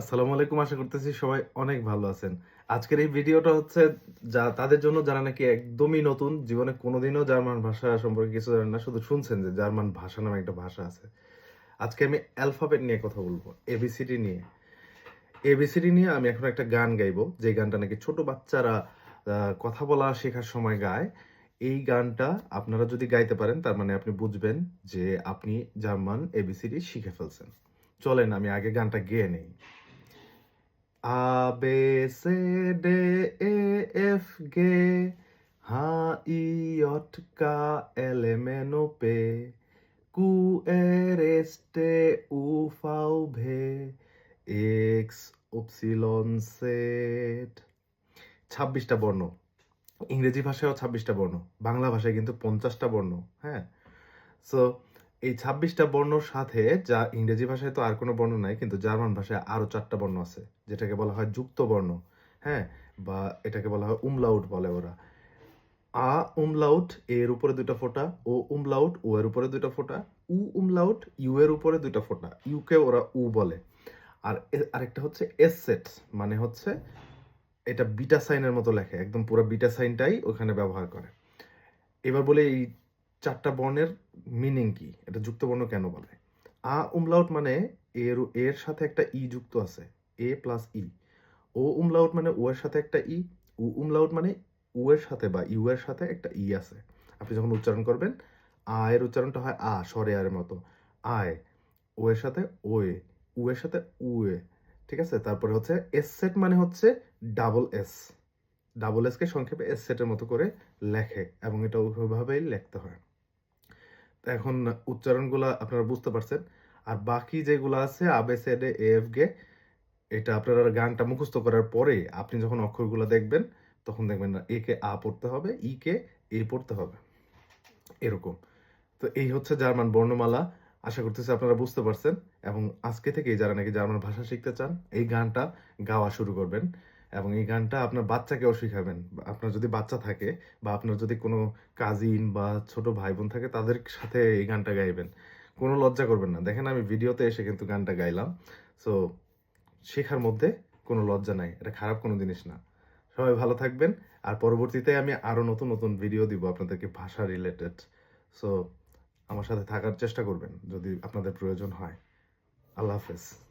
আসসালামু আলাইকুম, আশা করতেছি সবাই অনেক ভালো আছেন। আজকের এই ভিডিওটা হচ্ছে যা তাদের জন্য যারা নাকি একদমই নতুন, জীবনে কোনোদিনও জার্মান ভাষা সম্পর্কে কিছু জানেন না, শুধু শুনছেন যে জার্মান ভাষা নামে একটা ভাষা আছে। আজকে আমি অ্যালফাবেট নিয়ে কথা বলব, এবিসিডি নিয়ে। এবিসিডি নিয়ে আমি এখন একটা গান গাইবো, যে গানটা নাকি ছোট বাচ্চারা কথা বলা শেখার সময় গায়। এই গানটা আপনারা যদি গাইতে পারেন, তার মানে আপনি বুঝবেন যে আপনি জার্মান এবিসিডি শিখে ফেলছেন। চলেন, আমি আগে গানটা গেয়ে নেই। A, B, C, D, E, F, G, H, I, J, K, L, M, N, O, P, Q, R, S, T, U, V, W, X, Y, Z. ছাব্বিশটা বর্ণ। ইংরেজি ভাষায়ও ছাব্বিশটা বর্ণ। বাংলা ভাষায় কিন্তু পঞ্চাশটা বর্ণ। হ্যাঁ? সো এই ছাব্বিশটা বর্ণর সাথে যা ইংরেজি ভাষায় তো আর কোনো বর্ণ নাই, কিন্তু জার্মান ভাষায় আরও চারটা বর্ণ আছে, যেটাকে বলা হয় যুক্ত বর্ণ হ্যাঁ? বা এটাকে বলা হয় উমলাউট বলে ওরা। আ উমলাউট এর উপরে দুইটা ফোঁটা, ও উমলাউট, ও এর উপরে দুইটা ফোঁটা, উ উমলাউট, ইউ এর উপরে দুইটা ফোঁটা, ইউকে ওরা উ বলে। আর আরেকটা হচ্ছে এস সেট মানে হচ্ছে এটা বিটা সাইনের মতো লেখে, একদম পুরো বিটা সাইনটাই ওখানে ব্যবহার করে। এবার বলে এই চারটা বর্ণের মিনিং কি? এটা যুক্ত বর্ণ কেন বলে? আ উমলাউট মানে এর এর সাথে একটা ই যুক্ত আছে। এ প্লাস ই। ও উমলাউট মানে ও এর সাথে একটা ই। উ উমলাউট মানে উ এর সাথে বা ইউ এর সাথে একটা ই আছে। আপনি যখন উচ্চারণ করবেন, আ এর উচ্চারণটা হয় আ সরে আর মতো। আয়, ও এর সাথে ও এ উ এর সাথে উ এ ঠিক আছে? তারপরে হচ্ছে এস সেট মানে হচ্ছে ডাবল এস ডাবল এসকে সংক্ষেপে এস সেটের মতো করে লেখে এবং এটা ওইভাবেই লিখতে হয়। এখন উচ্চারণগুলো আপনারা বুঝতে পারছেন। আর বাকি যেগুলো আছে আবে সেডে এফ গে এটা আপনারা গানটা মুখস্থ করার পরে আপনি যখন অক্ষরগুলো দেখবেন, তখন দেখবেন না, এ কে আ পড়তে হবে, ই কে এ পড়তে হবে। এরকম। তো এই হচ্ছে জার্মান বর্ণমালা। আশা করতেছি আপনারা বুঝতে পারছেন। এবং আজকে থেকেই যারা নাকি জার্মান ভাষা শিখতে চান, এই গানটা গাওয়া শুরু করবেন। এবং এই গানটা আপনার বাচ্চাকেও শিখাবেন। আপনার যদি বাচ্চা থাকে বা আপনার যদি কোনো কাজিন বা ছোট ভাই বোন থাকে, তাদের সাথে এই গানটা গাইবেন। কোনো লজ্জা করবেন না। দেখেন আমি ভিডিওতে এসে কিন্তু গানটা গাইলাম। সো শেখার মধ্যে কোনো লজ্জা নাই। এটা খারাপ কোনো জিনিস না। সবাই ভালো থাকবেন। আর পরবর্তীতে আমি আরও নতুন নতুন ভিডিও দিব আপনাদেরকে ভাষা রিলেটেড সো আমার সাথে থাকার চেষ্টা করবেন যদি আপনাদের প্রয়োজন হয়। আল্লাহ হাফেজ।